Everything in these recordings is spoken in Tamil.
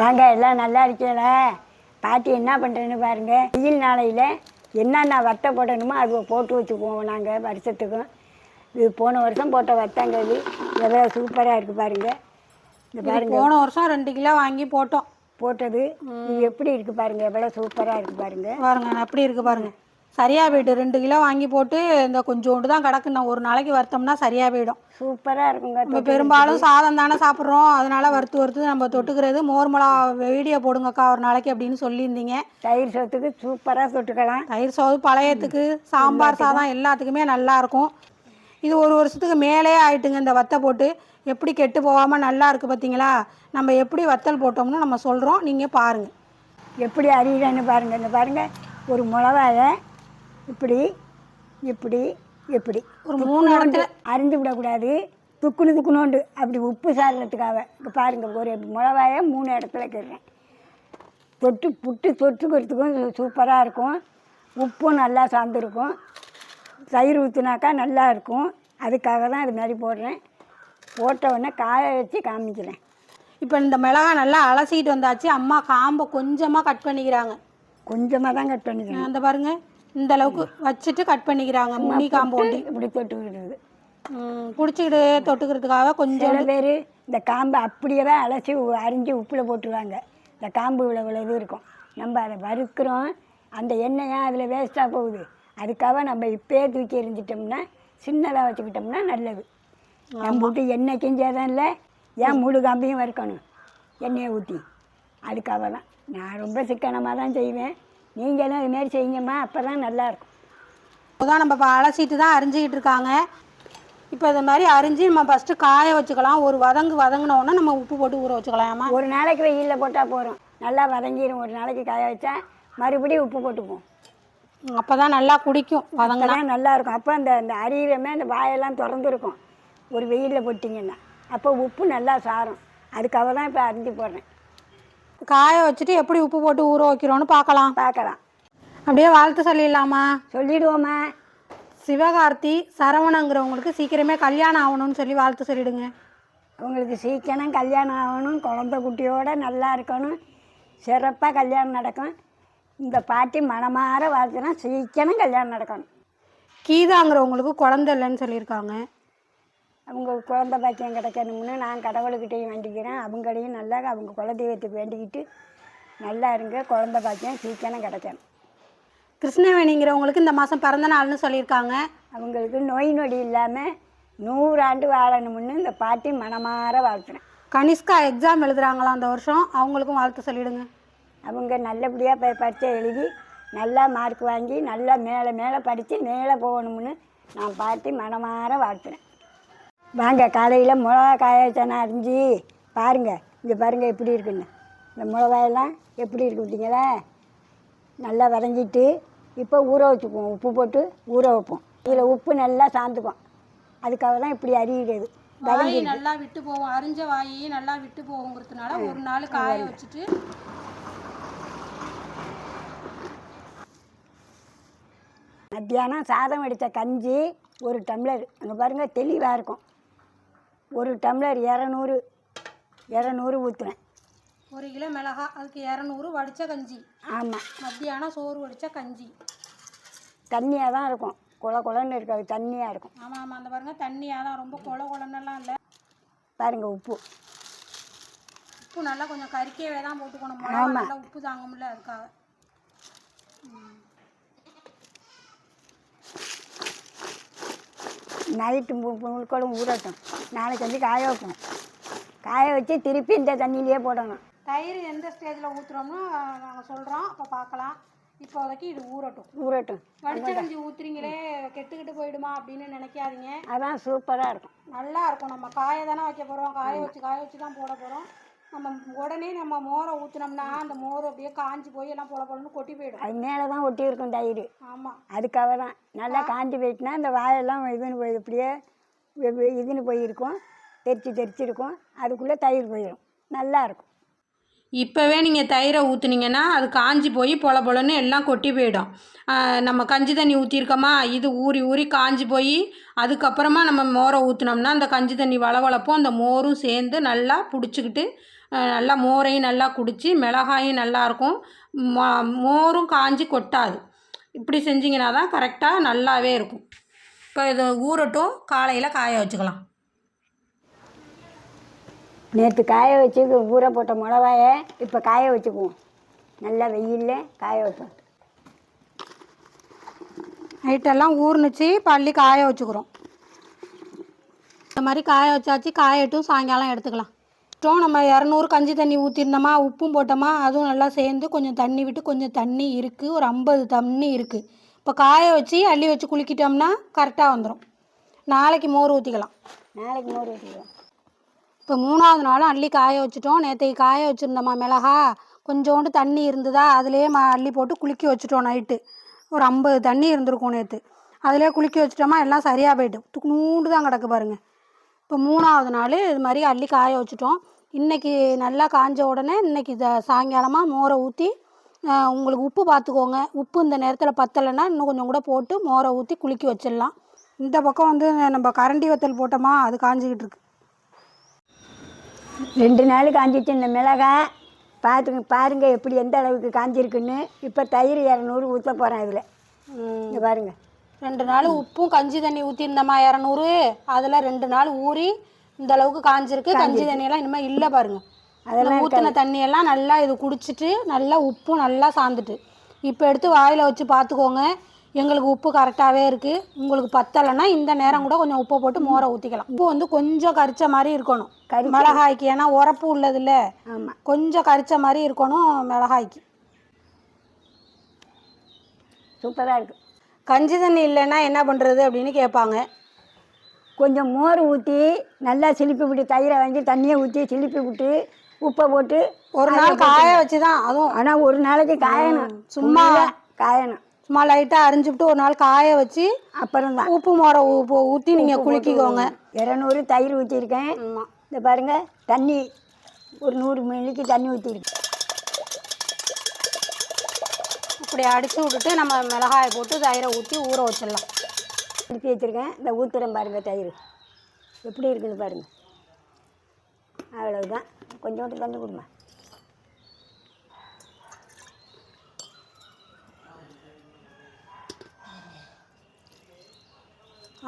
வாங்க எல்லாம் நல்லா இருக்கீங்களா? பாட்டி என்ன பண்ணுறேன்னு பாருங்க. வெயில் நாளையில் என்னென்ன வட்டை போடணுமோ அது போட்டு வச்சுக்குவோம் நாங்கள் வருஷத்துக்கும். இது போன வருஷம் போட்ட வட்டங்க இது எவ்வளோ சூப்பராக இருக்குது பாருங்க இந்த பாருங்க. போன வருஷம் ரெண்டு கிலோ வாங்கி போட்டோம். போட்டது இது எப்படி இருக்குது பாருங்க எவ்வளோ சூப்பராக இருக்குது பாருங்க. பாருங்க அப்படி இருக்கு பாருங்க. சரியா போயிட்டு ரெண்டு கிலோ வாங்கி போட்டு இந்த கொஞ்சோண்டு தான் கிடக்கு. நான் ஒரு நாளைக்கு வறுத்தோம்னா சரியா போயிடும். சூப்பராக இருக்குங்க நம்ம பெரும்பாலும் சாதம் தானே சாப்பிட்றோம். அதனால வறுத்து வறுத்து நம்ம தொட்டுக்கிறது. மோர் மிளகா வீடியோ போடுங்கக்கா ஒரு நாளைக்கு அப்படின்னு சொல்லியிருந்தீங்க. தயிர் சோத்துக்கு சூப்பராக தொட்டுக்கலாம். தயிர் சோறு பழையத்துக்கு சாம்பார் சாதம் எல்லாத்துக்குமே நல்லா இருக்கும். இது ஒரு வருஷத்துக்கு மேலே ஆயிட்டுங்க இந்த வத்தை போட்டு. எப்படி கெட்டு போகாமல் நல்லா இருக்குது பார்த்தீங்களா நம்ம எப்படி வத்தல் போட்டோம்னு நம்ம சொல்கிறோம் நீங்கள் பாருங்கள் எப்படி அறியுறேன்னு பாருங்க. இந்த பாருங்க ஒரு மிளகாய இப்படி இப்படி இப்படி. ஒரு மூணு இடத்துல அரிஞ்சு விடக்கூடாது. துக்குனு துக்குனோண்டு. அப்படி உப்பு சாடுறதுக்காக இங்கே பாருங்க ஒரு மிளகாய மூணு இடத்துல கட்டுறேன் தொட்டு புட்டு தொட்டுக்கிறதுக்கும் சூப்பராக இருக்கும். உப்பும் நல்லா சார்ந்துருக்கும். தயிர் ஊற்றுனாக்கா நல்லா இருக்கும். அதுக்காக தான் இது மாதிரி போடுறேன். போட்ட உடனே காய வச்சு காமிக்கிறேன். இப்போ இந்த மிளகா நல்லா அலசிட்டு வந்தாச்சு. அம்மா காம்பை கொஞ்சமாக கட் பண்ணிக்கிறாங்க. கொஞ்சமாக தான் கட் பண்ணிக்கிறேன் அந்த பாருங்க. இந்த அளவுக்கு வச்சுட்டு கட் பண்ணிக்கிறாங்க. முனி காம்பு ஒண்டி இப்படி தொட்டுக்கிடுது பிடிச்சிக்கிட்டு தொட்டுக்கிறதுக்காக கொஞ்சம் சில பேர் இந்த காம்பை அப்படியே தான் அலசி அரிஞ்சு உப்பில் போட்டுருவாங்க. இந்த காம்பு இவ்வளோ இவ்வளோ இது இருக்கும். நம்ம அதை வறுக்கிறோம். அந்த எண்ணெயாக அதில் வேஸ்ட்டாக போகுது? அதுக்காக நம்ம இப்பயே தூக்கி எரிஞ்சிட்டோம்னா சின்னதாக வச்சுக்கிட்டோம்னா நல்லது. நம்ம விட்டு எண்ணெய்க்கும் சேதம் இல்லை. ஏன் முழு காம்பையும் வறுக்கணும்? எண்ணெயை ஊற்றி அதுக்காக தான் நான் ரொம்ப சிக்கனமாக தான் செய்வேன். நீங்களும் இதுமாரி செய்யுங்கம்மா அப்போ தான் நல்லாயிருக்கும். தான் நம்ம அலசிட்டு தான் அரிஞ்சிக்கிட்டு இருக்காங்க. இப்போ இது மாதிரி அரிஞ்சு நம்ம ஃபஸ்ட்டு காய வச்சுக்கலாம். ஒரு வதங்கு வதங்கினோன்னா நம்ம உப்பு போட்டு ஊற வச்சுக்கலாமா ஒரு நாளைக்கு வெயிலில் போட்டால் போகிறோம் நல்லா வதங்கிடும் ஒரு நாளைக்கு காய வச்சா மறுபடியும் உப்பு போட்டுப்போம் அப்போ தான் நல்லா குடிக்கும் வதங்கினா. நல்லா இருக்கும் அப்போ அந்த அந்த அரியிறமே அந்த வாயெல்லாம் திறந்துருக்கும். ஒரு வெயிலில் போட்டிங்கன்னா. அப்போ உப்பு நல்லா சாரும். அதுக்காக தான் இப்போ அரிஞ்சு போடுறேன். காய வச்சுட்டு எப்படி உப்பு போட்டு ஊற வைக்கிறோன்னு பார்க்கலாம். பார்க்கலாம். அப்படியே வாழ்த்து சொல்லிடலாமா? சொல்லிடுவோமா சிவகார்த்தி சரவணங்கிறவங்களுக்கு சீக்கிரமே கல்யாணம் ஆகணும்னு சொல்லி வாழ்த்து சொல்லிடுங்க. அவங்களுக்கு சீக்கிரம் கல்யாணம் ஆகணும் குழந்த குட்டியோட நல்லா இருக்கணும் சிறப்பாக கல்யாணம் நடக்கும் இந்த பாட்டி மனமாற வாழ்த்துனா சீக்கிரம் கல்யாணம் நடக்கணும். கீதாங்கிறவங்களுக்கு குழந்தை இல்லைன்னு சொல்லியிருக்காங்க. அவங்க குழந்த பாக்கியம் கிடைக்கணும்னு நான் கடவுள்கிட்டையும் வேண்டிக்கிறேன். அவங்களையும் நல்லா அவங்க குலதெய்வத்துக்கு வேண்டிக்கிட்டு நல்லா இருங்க குழந்த பாக்கியம் சீக்கிரம் கிடைக்கணும். கிருஷ்ணவேணிங்கிறவங்களுக்கு இந்த மாதம் பிறந்த நாள்னு சொல்லியிருக்காங்க. அவங்களுக்கு நோய் நொடி இல்லாமல் நூறாண்டு வாழணும்னு இந்த பாட்டி மனமாற வாழ்த்துறேன். கனிஷ்கா எக்ஸாம் எழுதுறாங்களா அந்த வருஷம்? அவங்களுக்கும் வாழ்த்து சொல்லிடுங்க. அவங்க நல்லபடியாக போய் பரீட்சை எழுதி நல்லா மார்க் வாங்கி நல்லா மேலே மேலே படித்து மேலே போகணும்னு நான் பாட்டி மனமாற வாழ்த்துறேன். வாங்க காலையில் மிளகா காய வச்சானா அரிஞ்சு பாருங்கள் இங்கே பாருங்கள் எப்படி இருக்குன்னு. இந்த மிளகாயெல்லாம் எப்படி இருக்கு பார்த்தீங்களா? நல்லா வதங்கிட்டு இப்போ ஊற வச்சுக்குவோம். உப்பு போட்டு ஊற வைப்போம். இதில் உப்பு நல்லா சாந்துக்கும். அதுக்காக தான் இப்படி அறிகிறது வாய் நல்லா விட்டு போகும். அரிஞ்ச வாயி நல்லா விட்டு போகுங்கிறதுனால ஒரு நாள் காய வச்சுட்டு மத்தியானம் சாதம் வடித்த கஞ்சி ஒரு டம்ளர். அங்கே பாருங்கள் தெளிவாக இருக்கும். ஒரு டம்ளர் இரநூறு இரநூறு ஊற்றுவேன் ஒரு கிலோ மிளகா அதுக்கு இரநூறு வடித்த கஞ்சி. ஆமாம் மத்தியானம் சோறு வடித்த கஞ்சி. தண்ணியாக தான் இருக்கும் குள குளன்னு இருக்காது தண்ணியாக இருக்கும். ஆமாம் ஆமாம் அந்த பாருங்க தண்ணியாக தான் ரொம்ப கொல கொலன்னெல்லாம் இல்லை. பாருங்கள் உப்பு. உப்பு நல்லா கொஞ்சம் கறிக்கவே தான் போட்டுக்கணும். நல்லா உப்பு தாங்க முடியல அதுக்காக நைட்டு முழுக்கோடும் ஊறட்டும். நாளைக்கு வந்து காய வைப்போம் காய வச்சு திருப்பி இந்த தண்ணியிலேயே போடணும். தயிர் எந்த ஸ்டேஜில் ஊற்றுறோம்னு நாங்கள் சொல்கிறோம் அப்போ பார்க்கலாம் இப்போதைக்கு இது ஊறட்டும். ஊறட்டும். வடிச்ச கஞ்சி ஊற்றுறீங்களே கெட்டுக்கிட்டு போயிடுமா அப்படின்னு நினைக்காதீங்க. அதான் சூப்பராக இருக்கும். நல்லா இருக்கும். நம்ம காய தானே வைக்க போகிறோம் காய வச்சு காய வச்சு தான் போட போகிறோம் நம்ம உடனே நம்ம மோரை ஊற்றினோம்னா அந்த மோர் அப்படியே காஞ்சி போய் எல்லாம் பொல பொலன்னு கொட்டி போயிடும். அது மேலே தான் ஒட்டி இருக்கும் தயிர். ஆமாம் அதுக்காக தான் நல்லா காஞ்சி போயிட்டுனா இந்த வாயெல்லாம் இதுன்னு போய் இப்படியே வெ- வெ- இதுன்னு போயிருக்கும். தெரிச்சு தெரிச்சிருக்கும். அதுக்குள்ளே தயிர் போயிடும் நல்லா இருக்கும். இப்போவே நீங்கள் தயிரை ஊற்றுனீங்கன்னா அது காஞ்சி போய் பொல பொலன்னு எல்லாம் கொட்டி போயிடும். நம்ம கஞ்சி தண்ணி ஊற்றிருக்கோமா இது ஊறி ஊறி காஞ்சி போய் அதுக்கப்புறமா நம்ம மோரை ஊற்றினோம்னா அந்த கஞ்சி தண்ணி வளவளப்பும் அந்த மோரும் சேர்ந்து நல்லா பிடிச்சிக்கிட்டு நல்லா மோரையும் நல்லா குடித்து மிளகாயும் நல்லாயிருக்கும் மோ- மோரும் காஞ்சி கொட்டாது. இப்படி செஞ்சிங்கன்னா தான் கரெக்டாக நல்லாவே இருக்கும். இப்போ இது ஊறட்டும். காலையில் காய வச்சுக்கலாம். நேற்று காய வச்சு ஊற போட்ட மிளகாய இப்போ காய வச்சுக்குவோம். நல்லா வெயிலில் காய வைப்போம். நைட்டெல்லாம் ஊறுனுச்சு. பள்ளி காய வச்சுக்கிறோம். இந்த மாதிரி காய வச்சாச்சு. காயட்டும். சாயங்காலம் எடுத்துக்கலாம். அப்புறம் நம்ம இரநூறு கஞ்சி தண்ணி ஊற்றிருந்தோமா உப்பும் போட்டோமா அதுவும் நல்லா சேர்ந்து கொஞ்சம் தண்ணி விட்டு கொஞ்சம் தண்ணி இருக்குது ஒரு ஐம்பது தண்ணி இருக்குது இப்போ காய வச்சு அள்ளி வச்சு குளிக்கிட்டோம்னா கரெக்டாக வந்துடும் நாளைக்கு மோர் ஊற்றிக்கலாம் நாளைக்கு மோர் ஊற்றிக்குவோம் இப்போ மூணாவது நாளும் அள்ளி காய வச்சுட்டோம். நேற்றைக்கு காய வச்சுருந்தோமா மிளகா? கொஞ்சோண்டு தண்ணி இருந்ததா? அதுலேயே ம அள்ளி போட்டு குலுக்கி வச்சுட்டோம் நைட்டு. ஒரு ஐம்பது தண்ணி இருந்திருக்கும் நேற்று அதிலே குலுக்கி வச்சுட்டோமா? எல்லாம் சரியாக போயிட்டு. துக்குனூண்டு தான் கிடக்கு பாருங்க. இப்போ மூணாவது நாள் இது மாதிரி அள்ளி காய வச்சுட்டோம். இன்றைக்கி நல்லா காஞ்ச உடனே இன்றைக்கி இதை சாயங்காலமாக மோரை ஊற்றி உங்களுக்கு உப்பு பார்த்துக்கோங்க உப்பு இந்த நேரத்தில் பத்தலைன்னா இன்னும் கொஞ்சம் கூட போட்டு மோரை ஊற்றி குலுக்கி வச்சிடலாம். இந்த பக்கம் வந்து நம்ம கரண்டி வத்தல் போட்டோமா அது காஞ்சிக்கிட்டு இருக்கு. ரெண்டு நாள் காஞ்சிச்சு இந்த மிளகாய் பார்த்துங்க பாருங்க எப்படி எந்த அளவுக்கு காஞ்சிருக்குன்னு. இப்போ தயிர் இரநூறு ஊற்ற போகிறேன் இதில். இங்கே பாருங்க. ரெண்டு நாள் உப்பும் கஞ்சி தண்ணி ஊற்றிருந்தம்மா இரநூறு? அதில் ரெண்டு நாள் ஊறி இந்த அளவுக்கு காஞ்சிருக்கு. கஞ்சி தண்ணியெல்லாம் இனிமேல் இல்லை பாருங்க. அதெல்லாம் ஊற்றின தண்ணியெல்லாம் நல்லா இது குடிச்சிட்டு நல்லா உப்பும் நல்லா சாந்துட்டு. இப்போ எடுத்து வாயில் வச்சு பார்த்துக்கோங்க எங்களுக்கு உப்பு கரெக்டாகவே இருக்குது உங்களுக்கு பத்தலைன்னா இந்த நேரம் கூட கொஞ்சம் உப்பை போட்டு மோரை ஊற்றிக்கலாம் உப்பு வந்து கொஞ்சம் கரிச்ச மாதிரி இருக்கணும். மிளகாய்க்கு ஏன்னா உரப்பு உள்ளதில்ல. ஆமாம் கொஞ்சம் கரிச்ச மாதிரி இருக்கணும் மிளகாய்க்கு. சூப்பராக இருக்குது கஞ்சி தண்ணி இல்லைன்னா என்ன பண்ணுறது அப்படின்னு கேட்பாங்க. கொஞ்சம் மோர் ஊற்றி நல்லா சிலிப்பி விட்டு தயிரை வாங்கி தண்ணியை ஊற்றி சிலிப்பி விட்டு உப்பை போட்டு ஒரு நாள் காய வச்சு தான் அதுவும். ஆனால் ஒரு நாளைக்கு காயணும். சும்மா. காயணும். சும்மா லைட்டாக அரிஞ்சுவிட்டு ஒரு நாள் காய வச்சு அப்புறம் தான். உப்பு மோரை உப்பு ஊற்றி நீங்கள் குலுக்கிக்கோங்க இரநூறு தயிர் ஊற்றிருக்கேன் இந்த பாருங்க தண்ணி ஒரு நூறு மில்லிக்கு தண்ணி ஊற்றிருக்கேன் இப்படி அடித்து விட்டுட்டு நம்ம மிளகாயை போட்டு தயிரை ஊற்றி ஊற வச்சிடலாம். ஊற்றி வச்சுருக்கேன். இந்த ஊற்றுறேன் பாருங்கள் தயிர். எப்படி இருக்குது பாருங்கள் அவ்வளவுதான். கொஞ்சோண்டு தண்ணி கொடுங்க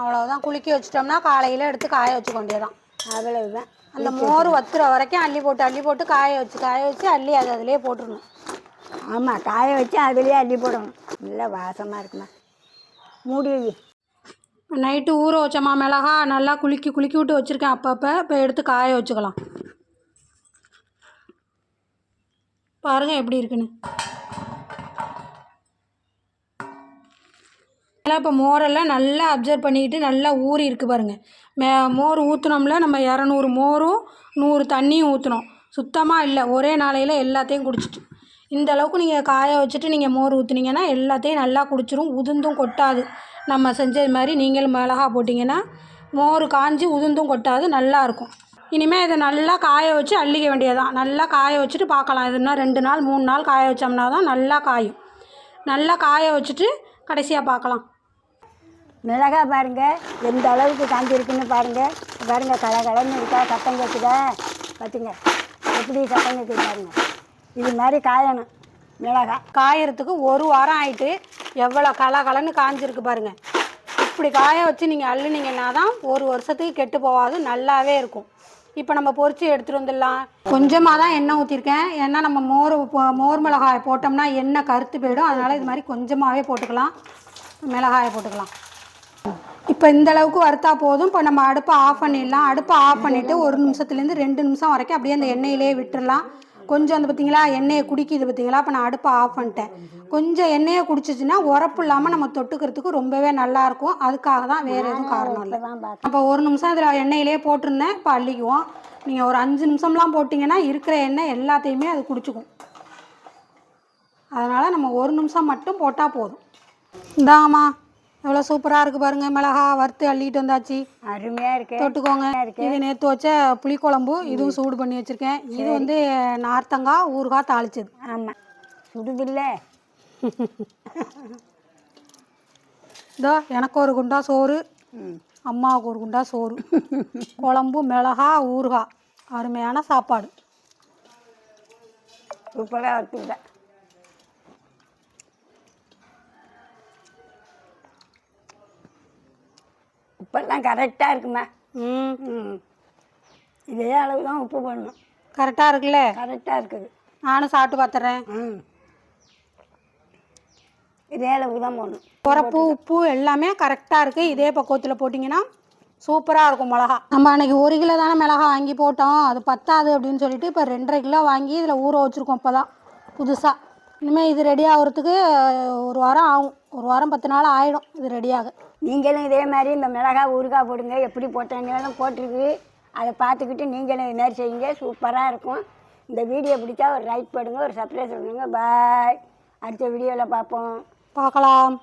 அவ்வளோதான் குலுக்கி வச்சிட்டோம்னா காலையில் எடுத்து காய வச்சுக்க வேண்டியதான் அவ்வளவுதான். அந்த மோர் வத்துற வரைக்கும் அள்ளி போட்டு அள்ளி போட்டு காய வச்சு காய வச்சு அள்ளி அதை அதிலே போட்டுடணும். ஆமாம் காய வச்சு அதுலேயே அள்ளி போடணும். நல்லா வாசமாக இருக்குமா? மூடி வை. நைட்டு ஊற வச்சோமா மிளகா நல்லா குலுக்கி குலுக்கி விட்டு வச்சுருக்கேன் அப்பப்போ. இப்போ எடுத்து காய வச்சுக்கலாம். பாருங்கள் எப்படி இருக்குன்னு. நல்லா இப்போ மோரெல்லாம் நல்லா அப்சர்வ் பண்ணிக்கிட்டு நல்லா ஊறி இருக்கு பாருங்கள் மே மோர் ஊற்றுனோம்ல நம்ம இரநூறு மோரும் நூறு தண்ணியும் ஊற்றினோம் சுத்தமாக இல்லை. ஒரே நாளையில் எல்லாத்தையும் குடிச்சிட்டு. இந்த அளவுக்கு நீங்கள் காய வச்சுட்டு நீங்கள் மோர் ஊற்றுனீங்கன்னா எல்லாத்தையும் நல்லா குடிச்சிரும் உதிர்ந்தும் கொட்டாது. நம்ம செஞ்சது மாதிரி நீங்களும் மிளகா போட்டிங்கன்னா மோர் காஞ்சி உதிர்ந்தும் கொட்டாது நல்லாயிருக்கும் இனிமேல் இதை நல்லா காய வச்சு அள்ளிக்க வேண்டியதுதான். நல்லா காய வச்சுட்டு பார்க்கலாம். இதுனா ரெண்டு நாள் மூணு நாள் காய வச்சோம்னா தான் நல்லா காயும். நல்லா காய வச்சுட்டு கடைசியாக பார்க்கலாம். மிளகா பாருங்கள் எந்த அளவுக்கு காஞ்சிருக்குன்னு பாருங்க. பாருங்கள் கலகலன்னு இருக்கா சத்தம் கேட்குதா? பார்த்துங்க எப்படி சத்தம் கேட்குது பாருங்கள் இது மாதிரி காயணும் மிளகாய் காயறதுக்கு ஒரு வாரம் ஆயிட்டு எவ்வளோ கலகலன்னு காஞ்சிருக்கு பாருங்கள் இப்படி காய வச்சு நீங்கள் அள்ளுனீங்கன்னா தான் ஒரு வருஷத்துக்கு கெட்டு போகாது நல்லாவே இருக்கும். இப்போ நம்ம பொறிச்சு எடுத்துகிட்டு வந்துடலாம். கொஞ்சமாக தான் எண்ணெய் ஊற்றிருக்கேன் ஏன்னா நம்ம மோர் மோர் மிளகாய் போட்டோம்னா எண்ணெய் கருத்து போயிடும். அதனால் இது மாதிரி கொஞ்சமாகவே போட்டுக்கலாம். மிளகாயை போட்டுக்கலாம். இப்போ இந்த அளவுக்கு வறுத்தா போதும். இப்போ நம்ம அடுப்பை ஆஃப் பண்ணிடலாம். அடுப்பை ஆஃப் பண்ணிவிட்டு ஒரு நிமிஷத்துலேருந்து ரெண்டு நிமிஷம் வரைக்கும் அப்படியே அந்த எண்ணெயிலே விட்டுடலாம் கொஞ்சம் அந்த பார்த்தீங்களா எண்ணெயை குடிக்குது பார்த்தீங்களா இப்போ நான் அடுப்பை ஆஃப் பண்ணிட்டேன். கொஞ்சம் எண்ணெயை குடிச்சிச்சுன்னா உரப்பு இல்லாமல் நம்ம தொட்டுக்கிறதுக்கு ரொம்பவே நல்லாயிருக்கும் அதுக்காக தான் வேறு எதுவும் காரணம் இல்லை. அப்போ ஒரு நிமிஷம் இதில் எண்ணெயிலே போட்டிருந்தேன் இப்போ அள்ளிக்குவோம். நீங்கள் ஒரு அஞ்சு நிமிஷம்லாம் போட்டிங்கன்னா இருக்கிற எண்ணெய் எல்லாத்தையுமே அது குடிச்சுக்கும். அதனால் நம்ம ஒரு நிமிஷம் மட்டும் போட்டால் போதும். இந்தாங்கம்மா எவ்வளோ சூப்பராக இருக்குது பாருங்கள் மிளகா வறுத்து அள்ளிட்டு வந்தாச்சு. அருமையாக இருக்கு. தொட்டுக்கோங்க. இது நேற்று வச்ச புளிக்குழம்பு இதுவும் சூடு பண்ணி வச்சுருக்கேன். இது வந்து நார்த்தங்காய் ஊறுகாய் தாளிச்சது. ஆமாம் சுடுதில்ல. இதோ எனக்கு ஒரு குண்டா சோறு அம்மாவுக்கு ஒரு குண்டா சோறு. குழம்பு மிளகா ஊறுகாய். அருமையான சாப்பாடு. சூப்பராக வறுத்துக்கிட்டேன் உப்பெல்லாம் கரெக்டாக இருக்குமா. ம். ம். இதே அளவு தான் உப்பு போடணும். கரெக்டாக இருக்குல்ல? கரெக்டாக இருக்குது. நானும் சாப்பிட்டு பார்த்துறேன் ம். இதே அளவு தான் போடணும். உரப்பு உப்பு எல்லாமே கரெக்டாக இருக்குது இதே பக்குவத்தில் போட்டிங்கன்னா சூப்பராக இருக்கும் மிளகா. நம்ம அன்னைக்கு ஒரு கிலோ தானே மிளகா வாங்கி போட்டோம். அது பத்தாது அப்படின்னு சொல்லிட்டு இப்போ ரெண்டரை கிலோ வாங்கி இதில் ஊற வச்சுருக்கோம் இப்போ தான் புதுசாக இனிமேல் இது ரெடி ஆகிறதுக்கு ஒரு வாரம் ஆகும். ஒரு வாரம் பத்து நாள் ஆகிடும் இது ரெடியாக நீங்களும் இதே மாதிரி இந்த மிளகாய் ஊறுகாய் போடுங்க. எப்படி போட்டேன்னு போட்டிருக்கு. அதை பார்த்துக்கிட்டு நீங்களும் இது மாதிரி செய்யுங்க. சூப்பராக இருக்கும். இந்த வீடியோ பிடிச்சா ஒரு லைக் போடுங்க ஒரு சப்ஸ்கிரைப் பண்ணுங்க பாய் அடுத்த வீடியோவில் பார்ப்போம். பார்க்கலாம்.